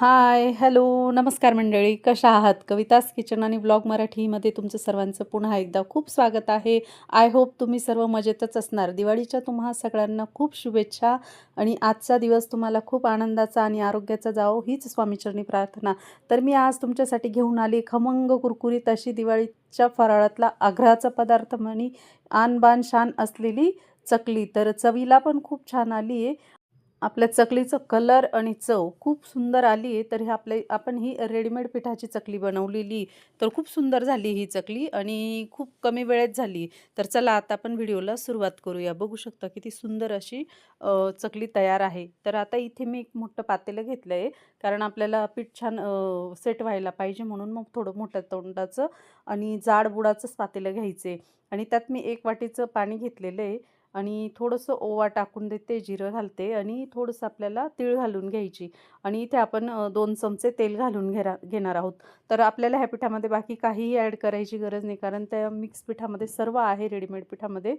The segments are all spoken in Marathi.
हाय हॅलो नमस्कार मंडळी. कशा आहात? कवितास किचन आणि ब्लॉग मराठीमध्ये तुमचं सर्वांचं पुन्हा एकदा खूप स्वागत आहे. आय होप तुम्ही सर्व मजेतच असणार. दिवाळीच्या तुम्हा सगळ्यांना खूप शुभेच्छा आणि आजचा दिवस तुम्हाला खूप आनंदाचा आणि आरोग्याचा जावो हीच स्वामीचरणी प्रार्थना. तर मी आज तुमच्यासाठी घेऊन आली खमंग कुरकुरीत अशी दिवाळीच्या फराळातला आग्रहाचा पदार्थ म्हणी. आणबान शान असलेली चकली. तर चवीला पण खूप छान आली आहे आपल्या चकलीचं कलर आणि चव खूप सुंदर आली आहे तर हे आपले आपण ही रेडीमेड पिठाची चकली बनवलेली तर खूप सुंदर झाली ही चकली आणि खूप कमी वेळेत झाली. तर चला आता आपण व्हिडिओला सुरुवात करूया. बघू शकता किती सुंदर अशी चकली तयार आहे. तर आता इथे मी एक मोठं पातेलं घेतलं आहे कारण आपल्याला पीठ छान सेट व्हायला पाहिजे म्हणून मग थोडं मोठ्या तोंडाचं आणि जाड बुडाचंच पातेलं घ्यायचं आहे आणि त्यात मी एक वाटीचं पाणी घेतलेलं आहे. आणि थोडंसं ओवा टाकून देते जिरं घालते आणि थोडंसं आपल्याला तीळ घालून घ्यायची. आणि इथे आपण दोन चमचे तेल घालून घेरा घेणार आहोत. तर आपल्याला ह्या पिठामध्ये बाकी काहीही ॲड करायची गरज नाही कारण त्या मिक्स पिठामध्ये सर्व आहे रेडीमेड पिठामध्ये.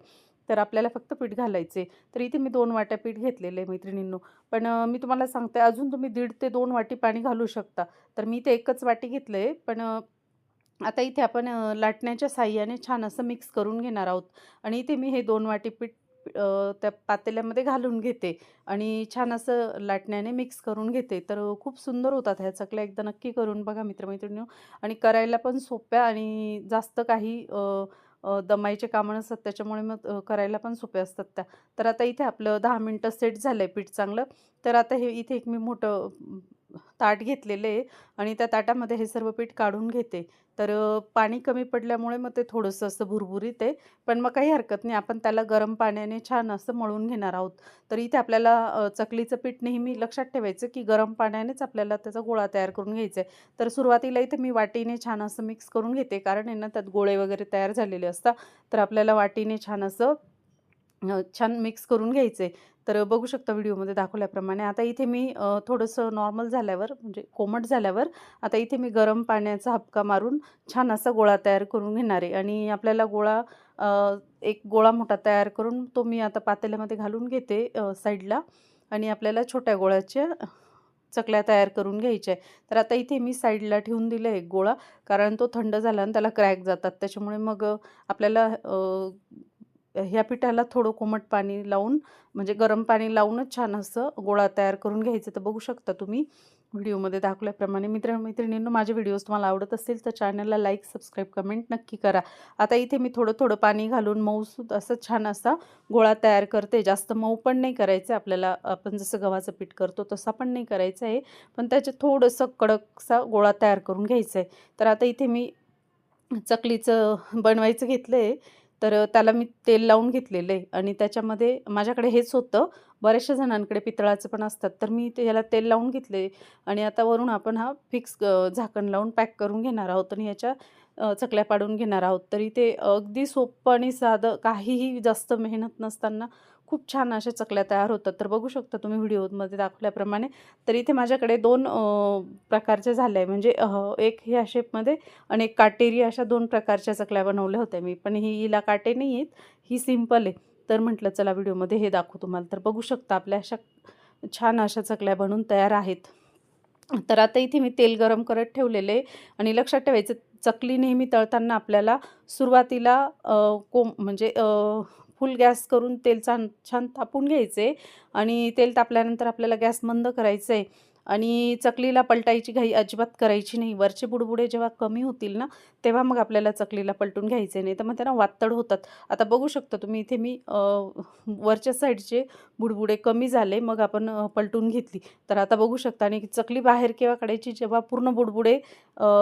तर आपल्याला फक्त पीठ घालायचे तर इथे मी दोन वाट्या पीठ घेतलेलं आहे मैत्रिणींनो. पण मी तुम्हाला सांगते अजून तुम्ही दीड ते दोन वाटी पाणी घालू शकता. तर मी इथे एकच वाटी घेतलं आहे पण आता इथे आपण लाटण्याच्या साह्याने छान असं मिक्स करून घेणार आहोत. आणि इथे मी हे दोन वाटी पीठ त्या पातेल्यामध्ये घालून घेते आणि छान असं लाटण्याने मिक्स करून घेते. तर खूप सुंदर होतात ह्या चकल्या. एकदा नक्की करून बघा मित्रमैत्रिणी आणि करायला पण सोप्या आणि जास्त काही दमाईचे कामं नसतात. त्याच्यामुळे मग करायला पण सोप्या असतात त्या. तर आता इथे आपलं दहा मिनटं सेट झालं आहे पीठ चांगलं. तर आता हे इथे एक मी मोठं ताट घेतलेले आहे आणि त्या ताटामध्ये हे सर्व पीठ काढून घेते. तर पाणी कमी पडल्यामुळे मग ते थोडंसं असं भुरभुरीत आहे. पण मग काही हरकत नाही. आपण त्याला गरम पाण्याने छान असं मळून घेणार आहोत. तर इथे आपल्याला चकलीचं पीठ नेहमी लक्षात ठेवायचं की गरम पाण्यानेच आपल्याला त्याचा गोळा तयार करून घ्यायचा आहे. तर सुरुवातीला इथे मी वाटीने छान असं मिक्स करून घेते. कारण आहे ना त्यात गोळे वगैरे तयार झालेले असतात. तर आपल्याला वाटीने छान असं छान मिक्स करून घ्यायचे. तर बघू शकता व्हिडिओमध्ये दाखवल्याप्रमाणे. आता इथे मी थोडंसं नॉर्मल झाल्यावर म्हणजे कोमट झाल्यावर आता इथे मी गरम पाण्याचा हपका मारून छान असा गोळा तयार करून घेणार आहे. आणि आपल्याला गोळा एक गोळा मोठा तयार करून तो मी आता पातेल्यामध्ये घालून घेते साईडला आणि आपल्याला छोट्या गोळ्याच्या चकल्या तयार करून घ्यायच्या आहे. तर आता इथे मी साईडला ठेवून दिलं आहे गोळा कारण तो थंड झाला आणि त्याला क्रॅक जातात. त्याच्यामुळे मग आपल्याला ह्या पिठाला थोडं कोमट पाणी लावून म्हणजे गरम पाणी लावूनच छान असं गोळा तयार करून घ्यायचं तर बघू शकता तुम्ही. व्हिडिओमध्ये दाखवल्याप्रमाणे मित्र मैत्रिणींनो माझे व्हिडिओज तुम्हाला आवडत असतील तर चॅनलला लाईक सबस्क्राईब कमेंट नक्की करा. आता इथे मी थोडं थोडं पाणी घालून मऊसूद असं छान असा गोळा तयार करते. जास्त मऊ पण नाही करायचं. आपल्याला आपण जसं गव्हाचं पीठ करतो तसा पण नाही करायचं आहे. पण त्याचे थोडंसं कडकसा गोळा तयार करून घ्यायचा आहे. तर आता इथे मी चकलीचं बनवायचं घेतलं आहे तर त्याला मी तेल लावून घेतलेलं आहे आणि त्याच्यामध्ये माझ्याकडे हेच होतं. बऱ्याचशा जणांकडे पितळाचं पण असतात तर मी ते याला तेल लावून घेतले आणि आता वरून आपण हा फिक्स झाकण लावून पॅक करून घेणार आहोत आणि याच्या चकल्या पाडून घेणार आहोत. तरी ते अगदी सोपं आणि साधं काहीही जास्त मेहनत नसताना खूप छान अशा चकल्या तयार होतात. तर बघू शकता तुम्ही व्हिडिओमध्ये दाखवल्याप्रमाणे. तर इथे माझ्याकडे दोन प्रकारच्या प्रकारचे झाले आहे म्हणजे एक ह्या शेपमध्ये आणि एक काटेरी अशा दोन प्रकारच्या चकल्या बनवल्या होत्या मी. पण ही हिला काटे नाही आहेत ही सिंपल आहे. तर म्हटलं चला व्हिडिओमध्ये हे दाखवू तुम्हाला. तर बघू शकता आपल्या अशा छान अशा चकल्या बनून तयार आहेत. तर आता इथे मी तेल गरम करत ठेवलेले आणि लक्षात ठेवायचं चकली नेहमी तळताना आपल्याला सुरुवातीला कोम म्हणजे फुल गॅस करून तेल छान छान तापून घ्यायचे आणि तेल तापल्यानंतर आपल्याला गॅस मंद करायचं आहे आणि चकलीला पलटायची घाई अजिबात करायची नाही. वरचे बुडबुडे जेव्हा कमी होतील ना तेव्हा मग आपल्याला चकलीला पलटून घ्यायचे नाही. तर मग त्यांना वातड होतात. आता बघू शकता तुम्ही इथे मी वरच्या साईडचे बुडबुडे कमी झाले मग आपण पलटून घेतली. तर आता बघू शकता आणि चकली बाहेर केव्हा काढायची जेव्हा पूर्ण बुडबुडे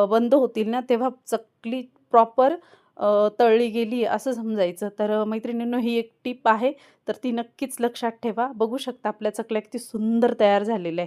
बंद होतील ना तेव्हा चकली प्रॉपर तळली गेली असं समजायचं. तर मैत्रिणींनो ही एक टीप आहे. तर ती नक्कीच लक्षात ठेवा. बघू शकता आपल्या चकल्या किती सुंदर तयार झालेल्या आहे